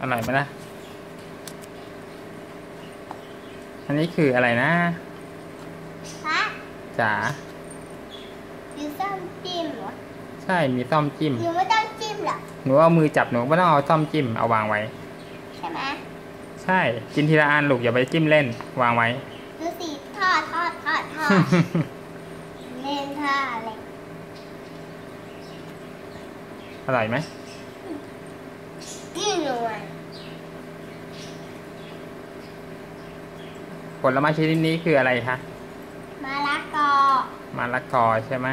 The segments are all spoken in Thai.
อร่อยไหมล่ะ อันนี้คืออะไรนะพระจ๋ายูซ่อมจิ้มเหรอ ใช่ มีซ่อมจิ้ม หนูไม่ต้องจิ้มหรอกหนูเอามือจับหนูไม่ต้องเอาซ่อมจิ้ม เอาวางไว้ ใช่ไหมใช่ กินทีละอันลูกอย่าไปจิ้มเล่น วางไว้ ดูสิทอดทอดทอดทอดเล่นท่าอะไร อร่อยไหม นี่หนูอะ ผลไม้ชนิดนี้คืออะไรคะมะละกอมะละกอใช่ไหม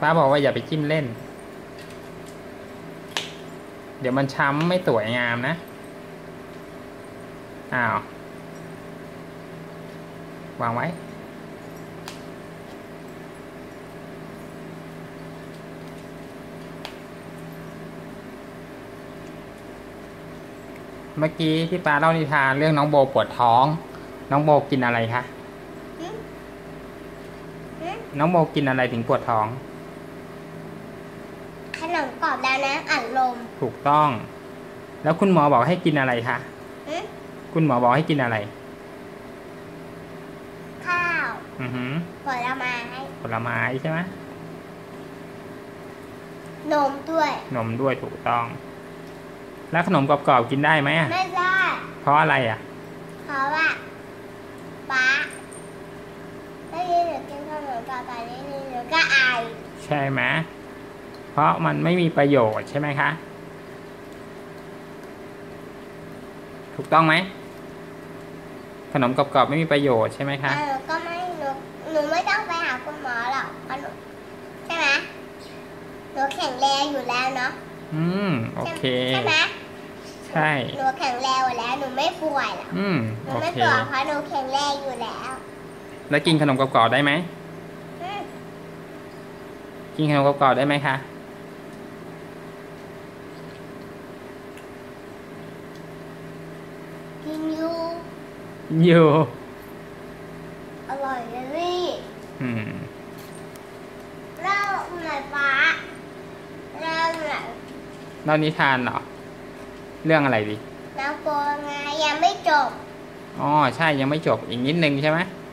ป้าบอกว่าอย่าไปจิ้มเล่น เดี๋ยวมันช้ำไม่สวยงามนะ อ้าว วางไว้ เมื่อกี้ที่ป้าเล่านิทานเรื่องน้องโบปวดท้อง น้องโบกินอะไรคะหึหึน้องโบกินอะไรถึงปวดท้อง ขนมกรอบแล้วนะอัดลม ถูกต้อง แล้วคุณหมอบอกให้กินอะไรคะหึคุณหมอบอกให้กินอะไร ข้าว อือหือผลไม้ ผลไม้ใช่ไหมนมด้วย นมด้วยถูกต้อง แล้วขนมกรอบๆกินได้ไหมอะไม่ได้เพราะอะไรอะ เพราะว่าป๊าถ้ายินหนูกินขนมกรอบตอนนี้หนูก็อายใช่ไหมเพราะมันไม่มีประโยชน์ใช่ไหมคะ ถูกต้องไหม ขนมกรอบๆไม่มีประโยชน์ใช่ไหมคะหนูก็ไม่หนูหนูไม่ต้องไปหาคุณหมอหรอกเพราะหนูใช่ไหมหนูแข็งแรงอยู่แล้วเนาะ อืม โอเค ใช่ไหมใช่ หนูแข็งแรงอยู่แล้ว หนูไม่ป่วยหรอกอืม หนูโอไม่เค ป่วยเพราะหนูแข็งแรงอยู่แล้วแล้วกินขนมกรอบๆได้ไหม อืมกินขนมกรอบๆได้ไหมคะ กินอยู่ อยู่ อร่อยเลยนี่อืม เล่าหน่อยป้าเล่าหน่อย เล่านิทานเหรอ เรื่องอะไรดี น้ำโปงไงยังไม่จบ อ๋อ ใช่ยังไม่จบอีกนิดนึงใช่ไหมอ